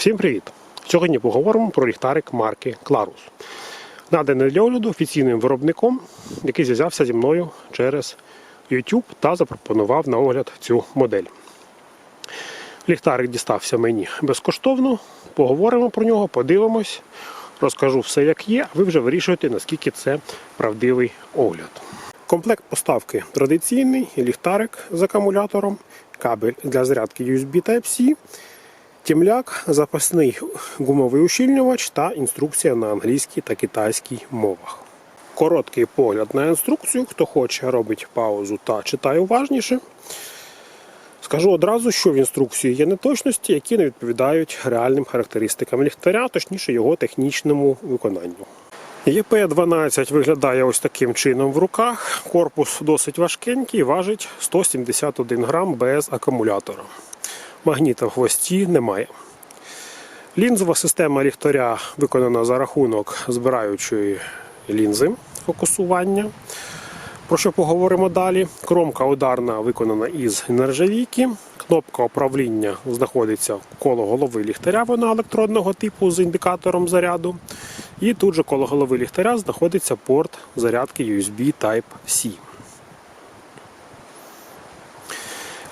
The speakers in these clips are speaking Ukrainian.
Всім привіт! Сьогодні поговоримо про ліхтарик марки Clarus. Наданий для огляду офіційним виробником, який зв'язався зі мною через YouTube та запропонував на огляд цю модель. Ліхтарик дістався мені безкоштовно. Поговоримо про нього, подивимось, розкажу все як є, а ви вже вирішуєте, наскільки це правдивий огляд. Комплект поставки традиційний, ліхтарик з акумулятором, кабель для зарядки USB Type-C, Тімляк, запасний гумовий ущільнювач та інструкція на англійській та китайській мовах. Короткий погляд на інструкцію. Хто хоче, робить паузу та читає уважніше. Скажу одразу, що в інструкції є неточності, які не відповідають реальним характеристикам ліхтаря, точніше його технічному виконанню. ЄП-12 виглядає ось таким чином в руках. Корпус досить важкенький, важить 171 грам без акумулятора. Магніта в хвості немає. Лінзова система ліхтаря виконана за рахунок збираючої лінзи фокусування. Про що поговоримо далі? Кромка ударна виконана із нержавійки. Кнопка управління знаходиться коло голови ліхтаря, вона електродного типу з індикатором заряду. І тут же коло голови ліхтаря знаходиться порт зарядки USB Type-C.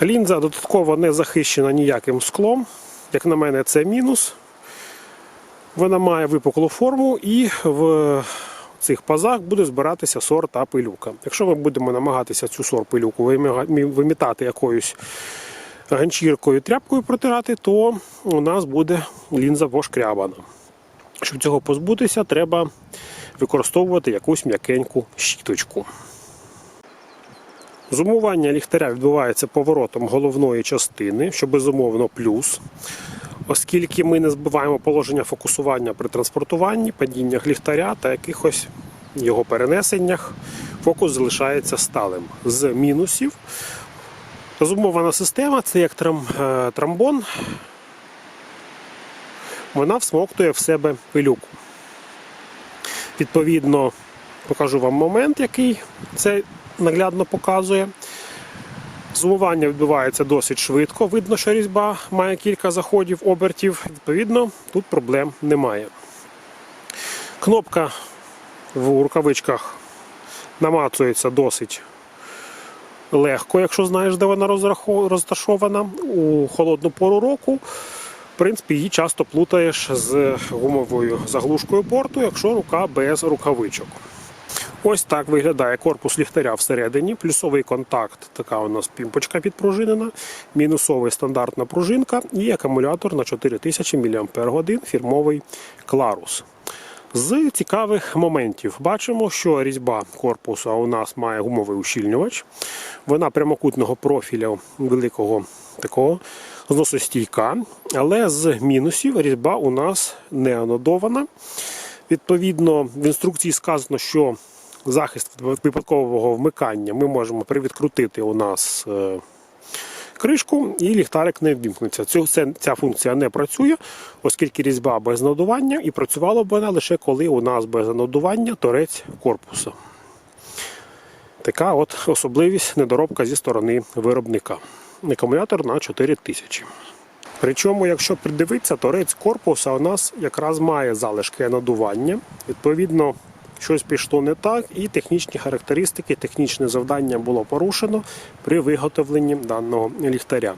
Лінза додатково не захищена ніяким склом. Як на мене, це мінус. Вона має випуклу форму і в цих пазах буде збиратися сор та пилюка. Якщо ми будемо намагатися цю сор пилюку вимітати якоюсь ганчіркою, тряпкою протирати, то у нас буде лінза пошкрябана. Щоб цього позбутися, треба використовувати якусь м'якеньку щіточку. Зумування ліхтаря відбувається поворотом головної частини, що безумовно плюс. Оскільки ми не збиваємо положення фокусування при транспортуванні, падіннях ліхтаря та якихось його перенесеннях, фокус залишається сталим. З мінусів зумована система це як е, трамбон, вона всмоктує в себе пилюку. Відповідно, покажу вам момент, який це наглядно показує. Зумування відбувається досить швидко. Видно, що різьба має кілька заходів, обертів. Відповідно, тут проблем немає. Кнопка в рукавичках намацується досить легко, якщо знаєш, де вона розташована. У холодну пору року. В принципі, її часто плутаєш з гумовою заглушкою порту, якщо рука без рукавичок. Ось так виглядає корпус ліхтаря всередині. Плюсовий контакт, така у нас пімпочка підпружинена, мінусовий стандартна пружинка і акумулятор на 4000 мАч фірмовий Clarus. З цікавих моментів бачимо, що різьба корпусу у нас має гумовий ущільнювач. Вона прямокутного профіля великого такого зносостійка, але з мінусів різьба у нас не анодована. Відповідно, в інструкції сказано, що захист від випадкового вмикання ми можемо привідкрутити у нас е, кришку, і ліхтарик не ввімкнеться. Ця функція не працює, оскільки різьба без надування, і працювала б вона лише коли у нас без надування торець корпуса. Така от особливість недоробка зі сторони виробника. Акумулятор на 4000. Причому, якщо придивитися, торець корпуса у нас якраз має залишки надування. Відповідно, щось пішло не так, і технічні характеристики, технічне завдання було порушено при виготовленні даного ліхтаря.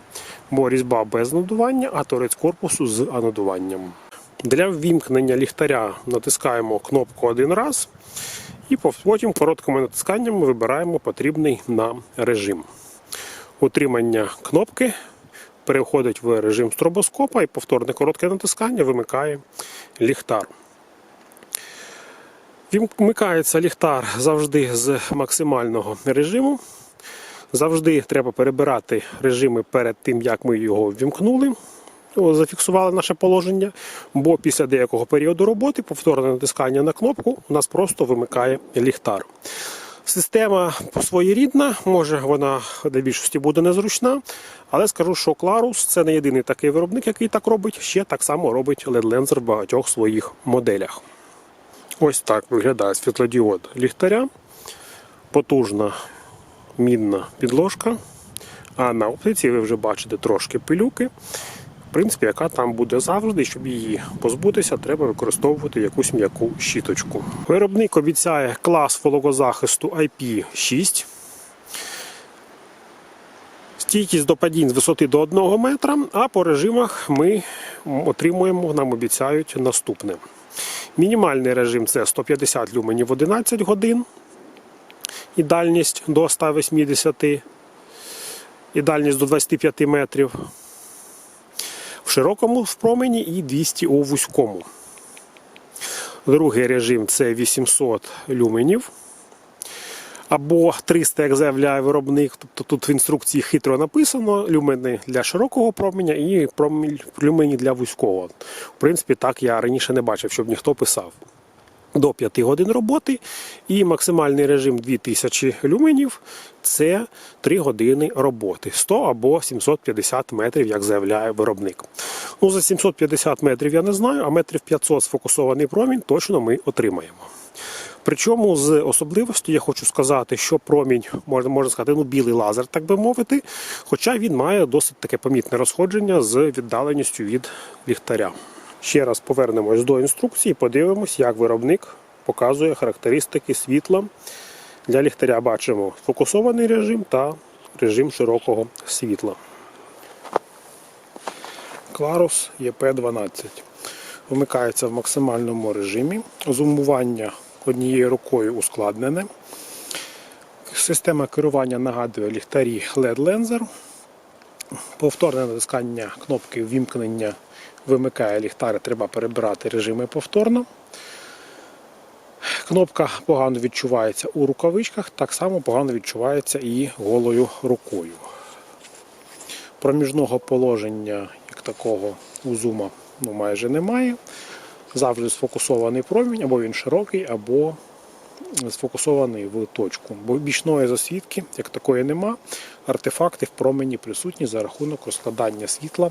Бо різьба без надування, а торець корпусу з анодуванням. Для ввімкнення ліхтаря натискаємо кнопку один раз, і потім короткими натисканнями вибираємо потрібний нам режим. Утримання кнопки переходить в режим стробоскопа і повторне коротке натискання вимикає ліхтар. Вмикається ліхтар завжди з максимального режиму. Завжди треба перебирати режими перед тим, як ми його ввімкнули. Зафіксували наше положення, бо після деякого періоду роботи повторне натискання на кнопку у нас просто вимикає ліхтар. Система своєрідна, може вона для більшості буде незручна, але скажу, що Clarus це не єдиний такий виробник, який так робить, ще так само робить LED-лензер в багатьох своїх моделях. Ось так виглядає світлодіод ліхтаря. Потужна мідна підложка. А на оптиці ви вже бачите трошки пилюки. в принципі, яка там буде завжди. Щоб її позбутися, треба використовувати якусь м'яку щіточку. Виробник обіцяє клас вологозахисту IP6. Стійкість до падінь з висоти до 1 метра, а по режимах ми отримуємо, нам обіцяють наступне. Мінімальний режим це 150 люменів 11 годин. І дальність до 180, і дальність до 25 метрів. В широкому в промені і 200 у вузькому. Другий режим це 800 люменів. Або 300, як заявляє виробник. Тобто тут в інструкції хитро написано люмени для широкого променя і люмені для вузького. В принципі, так я раніше не бачив, щоб ніхто писав. До 5 годин роботи і максимальний режим 2000 люменів це 3 години роботи 100 або 750 метрів, як заявляє виробник. Ну, за 750 метрів я не знаю, а метрів 500 сфокусований промінь точно ми отримаємо. Причому з особливості я хочу сказати, що промінь можна, можна сказати, ну білий лазер, так би мовити, хоча він має досить таке помітне розходження з віддаленістю від ліхтаря. Ще раз повернемось до інструкції, подивимось, як виробник показує характеристики світла. Для ліхтаря бачимо фокусований режим та режим широкого світла. Кларус ЄП-12 вмикається в максимальному режимі. Зумування однією рукою ускладнене. Система керування нагадує ліхтарі LED-лензер. Повторне натискання кнопки ввімкнення вимикає ліхтар, треба перебирати режими повторно. Кнопка погано відчувається у рукавичках, так само погано відчувається і голою рукою. Проміжного положення, як такого у зума, ну, майже немає. Завжди сфокусований промінь, або він широкий, або сфокусований в точку. Бо бічної засвідки, як такої нема, артефакти в промені присутні за рахунок розкладання світла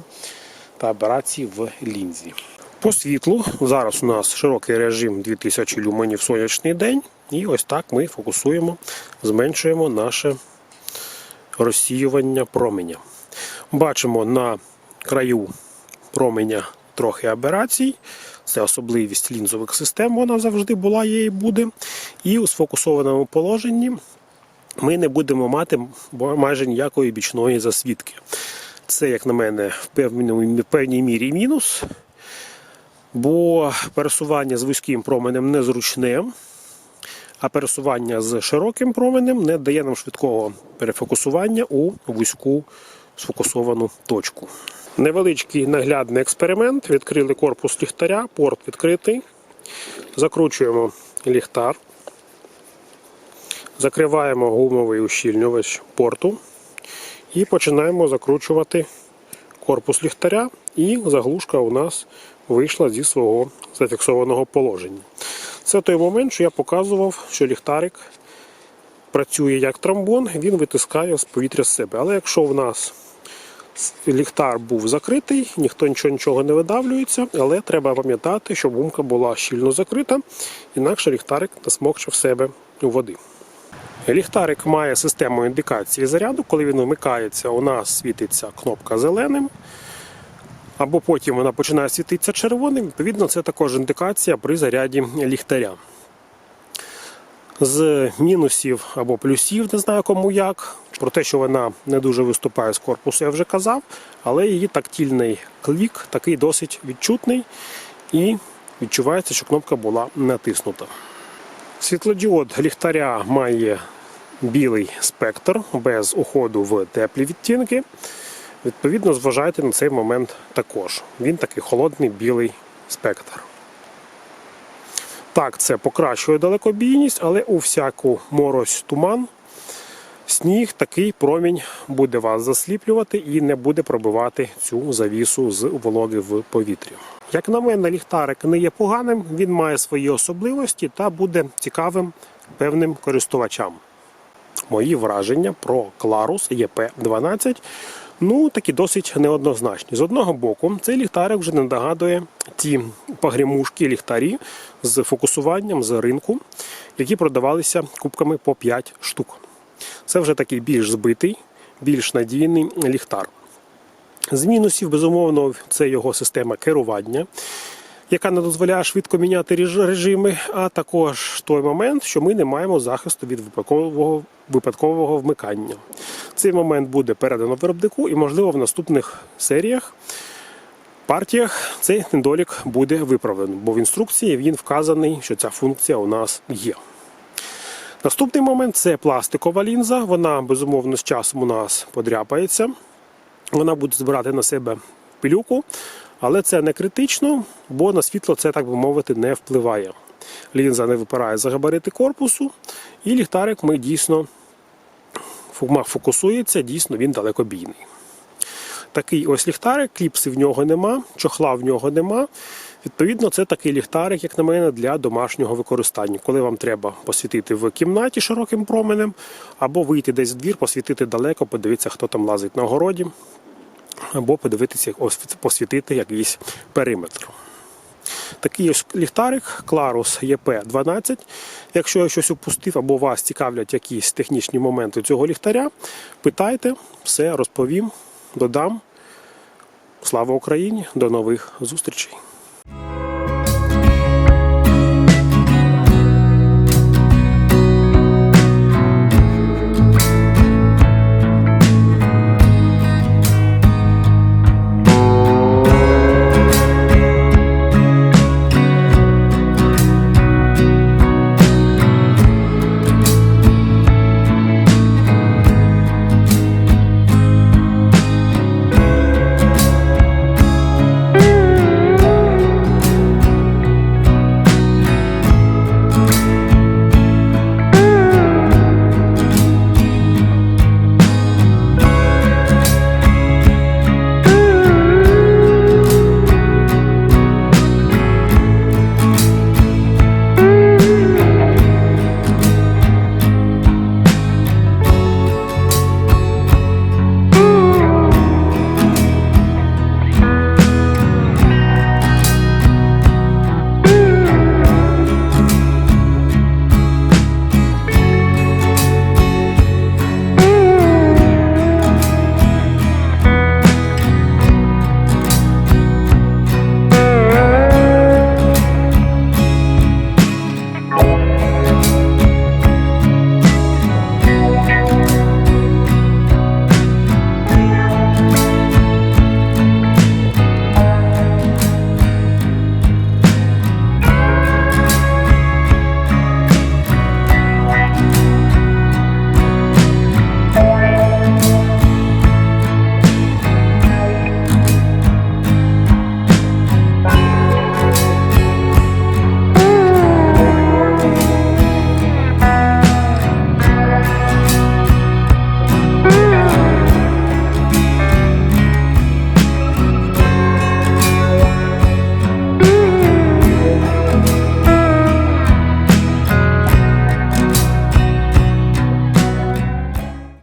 та аберації в лінзі. По світлу зараз у нас широкий режим 2000 люменів сонячний день, і ось так ми фокусуємо, зменшуємо наше розсіювання променя. Бачимо на краю променя трохи аберацій. Це особливість лінзових систем, вона завжди була, є і буде. І у сфокусованому положенні ми не будемо мати майже ніякої бічної засвідки. Це, як на мене, в певній, в певній мірі мінус, бо пересування з вузьким променем незручне, а пересування з широким променем не дає нам швидкого перефокусування у вузьку сфокусовану точку. Невеличкий наглядний експеримент. Відкрили корпус ліхтаря, порт відкритий. Закручуємо ліхтар. Закриваємо гумовий ущільнювач порту і починаємо закручувати корпус ліхтаря. І заглушка у нас вийшла зі свого зафіксованого положення. Це той момент, що я показував, що ліхтарик працює як тромбон, він витискає з повітря з себе. Але якщо в нас ліхтар був закритий, ніхто нічого нічого не видавлюється, але треба пам'ятати, щоб гумка була щільно закрита, інакше ліхтарик насмокче в себе води. Ліхтарик має систему індикації заряду. Коли він вмикається, у нас світиться кнопка зеленим, або потім вона починає світитися червоним. Відповідно, це також індикація при заряді ліхтаря. З мінусів або плюсів, не знаю кому як. Про те, що вона не дуже виступає з корпусу, я вже казав, але її тактильний клік такий досить відчутний і відчувається, що кнопка була натиснута. Світлодіод ліхтаря має білий спектр без уходу в теплі відтінки. Відповідно, зважайте на цей момент також. Він такий холодний білий спектр. Так, це покращує далекобійність, але у всяку морось туман, сніг такий промінь буде вас засліплювати і не буде пробивати цю завісу з вологи в повітрі. Як на мене, ліхтарик не є поганим, він має свої особливості та буде цікавим певним користувачам. Мої враження про Кларус ЄП-12 ну такі досить неоднозначні. З одного боку, цей ліхтарик вже не нагадує ті погремушки ліхтарі з фокусуванням з ринку, які продавалися кубками по 5 штук. Це вже такий більш збитий, більш надійний ліхтар. З мінусів, безумовно, це його система керування, яка не дозволяє швидко міняти режими, а також той момент, що ми не маємо захисту від випадкового, випадкового вмикання. Цей момент буде передано виробнику і, можливо, в наступних серіях. Партіях цей недолік буде виправлено, бо в інструкції він вказаний, що ця функція у нас є. Наступний момент це пластикова лінза. Вона безумовно з часом у нас подряпається. Вона буде збирати на себе пилюку, але це не критично, бо на світло це, так би мовити, не впливає. Лінза не випирає за габарити корпусу, і ліхтарик ми дійсно фокусується, дійсно він далекобійний. Такий ось ліхтарик, кліпси в нього нема, чохла в нього нема. Відповідно, це такий ліхтарик, як на мене, для домашнього використання, коли вам треба посвітити в кімнаті широким променем, або вийти десь в двір, посвітити далеко, подивитися, хто там лазить на городі, або подивитися, посвітити якийсь периметр. Такий ось ліхтарик Clarus EP12. Якщо я щось упустив або вас цікавлять якісь технічні моменти цього ліхтаря, питайте, все розповім, додам. Слава Україні! До нових зустрічей!